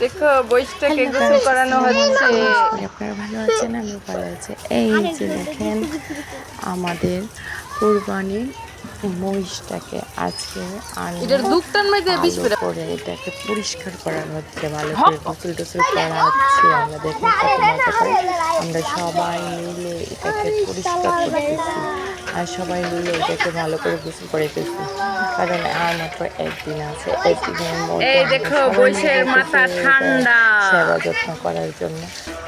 দেখো বইসটাকে গোসল করানো হচ্ছে। আপনারা ভালো আছেন? আমিও ভালো আছি। এই যে দেখেন আমাদের কুরবানির মহিষটাকে আজকে এটার দুধটার মধ্যে বিষ ভালো করে এটাকে পরিষ্কার করা হচ্ছে ভালো করে গোসল টোসল করা হচ্ছে। আমরা দেখেন কত মজা করে আমরা সবাই মিলে এটাকে পরিষ্কার করতেছি আর সবাই মিলে এটাকে ভালো করে গোসল করিতেছি কারণ আর মাত্র একদিন আছে একদিনের মধ্যে দেখো, বৈশের মাথা ঠান্ডা। সেবা যত্ন করার জন্য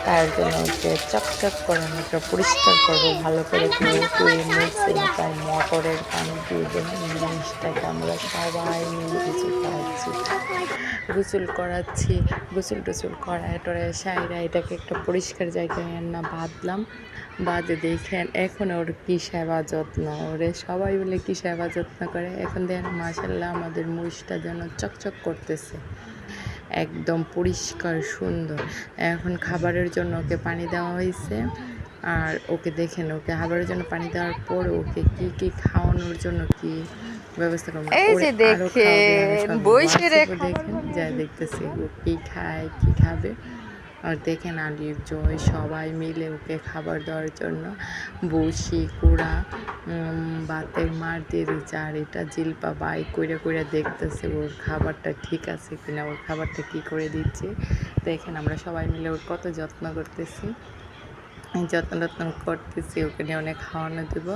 তার জন্য ওকে চকচক করে একটা পরিষ্কার করব ভালো করে ধুয়ে ধুয়ে মুছে তার মটরের পানি দিয়ে দেবো জিনিসটাকে আমরা সবাই মিলে গোসল করাচ্ছি। গোসল করাচ্ছি গোসল টোসল করায় টরায় সাইরা এটাকে একটা পরিষ্কার জায়গায় না বাঁধলাম। বাদে দেখেন এখন ওর কী সেবা যত্ন ওরে সবাই বলে কি সেবা যত্ন করে? এখন দেখেন মাসাল্লাহ আমাদের মহিষটা যেন চকচক করতেছে। একদম পরিষ্কার সুন্দর। এখন খাবারের জন্য ওকে পানি দেওয়া হয়েছে। আর ওকে দেখেন ওকে খাবারের জন্য পানি দেওয়ার পর ওকে কি কি খাওয়ানোর জন্য কি ব্যবস্থা করব? এই যে দেখেন। বইসের দেখেন যা দেখতেছি ও কি খায় কি খাবে। আর দেখেন আলিফ, জয়, সবাই মিলে ওকে খাবার দেওয়ার জন্য বসি কুড়া বাতের মার দিয়ে দিচ্ছে। আর এটা জিলপা বাই কইরা কইরা দেখতেছে ওর খাবারটা ঠিক আছে কিনা, ওর খাবারটা কি করে দিচ্ছে। দেখেন আমরা সবাই মিলে ওর কত যত্ন করতেছি। যত্ন টত্ন করতেছি, ওকে নিয়ে অনেক খাওয়ানো দেবো।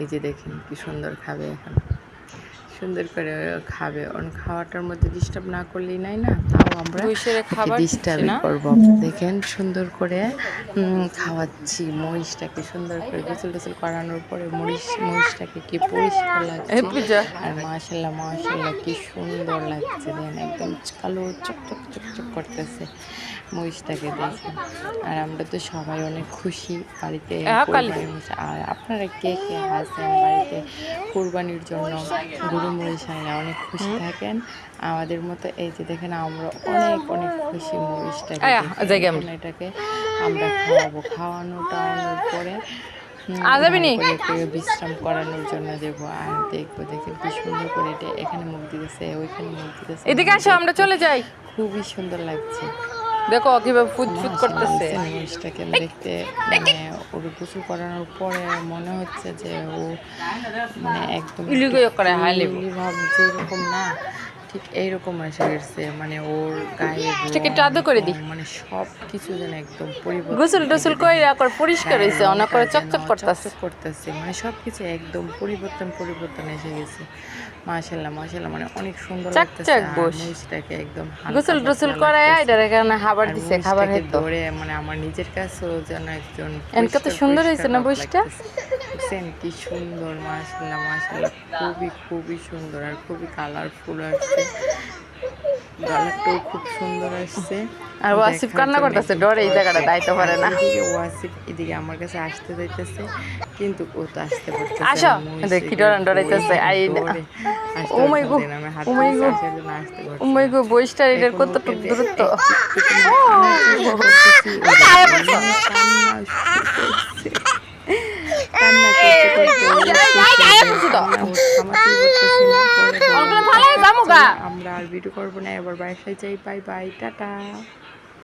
এই যে দেখেন কি সুন্দর খাবে এখন। সুন্দর করে খাবে। ওর খাওয়াটার মধ্যে ডিস্টার্ব না করলেই নাই না? তাও আমরা। ডিস্টার্ব করব। দেখেন সুন্দর করে খাওয়াচ্ছি মহিষটাকে সুন্দর করে গোসল টোসল করানোর পরে মহিষ মহিষটাকে কি পরিষ্কার লাগছে। আর মাশাল্লাহ মাশাল্লাহ কি সুন্দর লাগছে। দেখেন একদম কালো চকচক চকচক করতেছে মহিষটাকে দেখে আর আমরা তো সবাই অনেক খুশি বাড়িতে হ্যাঁ। আর আপনারা কে কে আছেন বাড়িতে কোরবানির জন্য? গরু মহিষ হয় না অনেক খুশি থাকেন। আমাদের মতো এই যে দেখেন আমরা অনেক অনেক খুশি। এখন এটাকে আমরা। খাওয়াবো খাওয়ানো টাওয়ানোর পরে বিশ্রাম করানোর জন্য দেবো আর দেখব দেখে কি সুন্দর করে এটা এখানে মুখ দিতেছে ওইখানে মুখ দিতেছে। এদিকে আসো আমরা চলে যাই। খুবই সুন্দর লাগছে। দেখো কীভাবে ফুট ফুট করতেছে। জিনিসটাকে দেখতে মানে ওর গোসল করানোর পরে মনে হচ্ছে যে ও মানে একদম ইলিগো করে হাই লেবু। ভাব যেরকম না ঠিক এইরকম এসে গেছে মানে ওর গায়ে এটাকে করে দিই। মানে সব কিছু যেন একদম পরিবর্তন গোসল টোসল করে করে পরিষ্কার হয়েছে অনেক করে চকচক করতেছে করতেছে মানে সব কিছু একদম পরিবর্তন পরিবর্তন এসে গেছে মাশাল্লাহ মাশাল্লাহ মানে অনেক সুন্দর লাগতেছে। মহিষটাকে একদম গোসল টোসল করে। এটার এখানে খাবার দিছে খাবার হেতো ধরে মানে আমার নিজের কাছেও যেন একজন কত সুন্দর হয়েছে না? লাগতেছে। দেখছেন কি সুন্দর মাশাল্লাহ মাশাল্লাহ খুবই খুবই সুন্দর আর খুবই কালারফুল আসছে কালারটাও খুব সুন্দর আসছে আর ওয়াসিফ কান্না করতেছে, ডরে এই জায়গাটা দাইতে পারে না। এদিকে ওয়াসিফ এদিকে আমার কাছে আসতে যাইতেছে কিন্তু ও তো আসতে পারতেছে। আসো। দেখি ডরান ডরাইতেছে, আই ও মাই গো, ও মাই গো। ও মাই গো বইসটার এটার কতটুকু দূরত্ব আমরা আর ভিডিও করব না এবার বাসায় যাই বাই বাই টাটা।